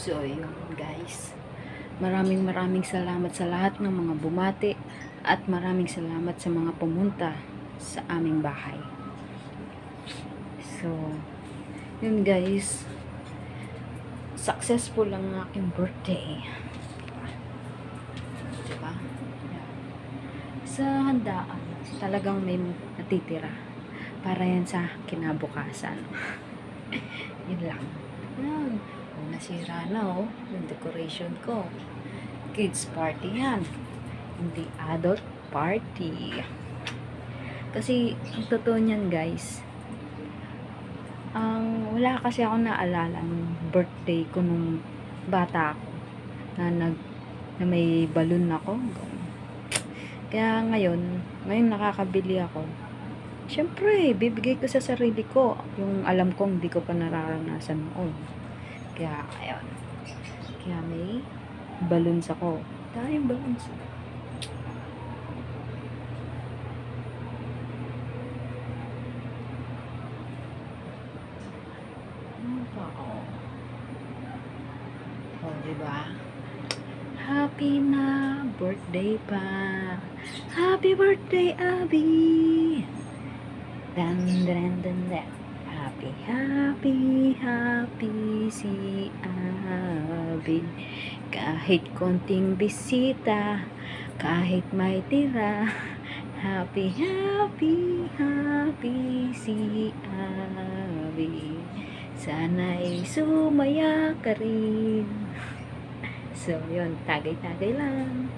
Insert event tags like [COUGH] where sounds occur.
So, yun guys. Maraming maraming salamat sa lahat ng mga bumati at maraming salamat sa mga pumunta sa aming bahay. So, yun guys. Successful ang aking birthday. Diba? Sa handaan, talagang may natitira. Para yan sa kinabukasan. [LAUGHS] yun lang. O, nasira na oh. Yung decoration ko. Kids party yan. Hindi adult party. Kasi, ang totoo niyan guys, ang wala kasi ako naalala nung birthday ko nung bata ako na nag na may balloon ako. Kaya ngayon, ngayon nakakabili ako. Siyempre, bibigay ko sa sarili ko yung alam kong hindi ko pa nararanasan noon. Kaya, ayun. Kaya may balloons ako. Tayong balloons. Ano pa? Oh. Oh? Happy na birthday pa. Happy birthday, Abby. Dan, dan, dan. Happy, happy, happy si Abby. Kahit konting bisita, kahit may tira. Happy, happy, happy si Abby. Sana'y sumaya ka rin. So, yun. Tagay-tagay lang.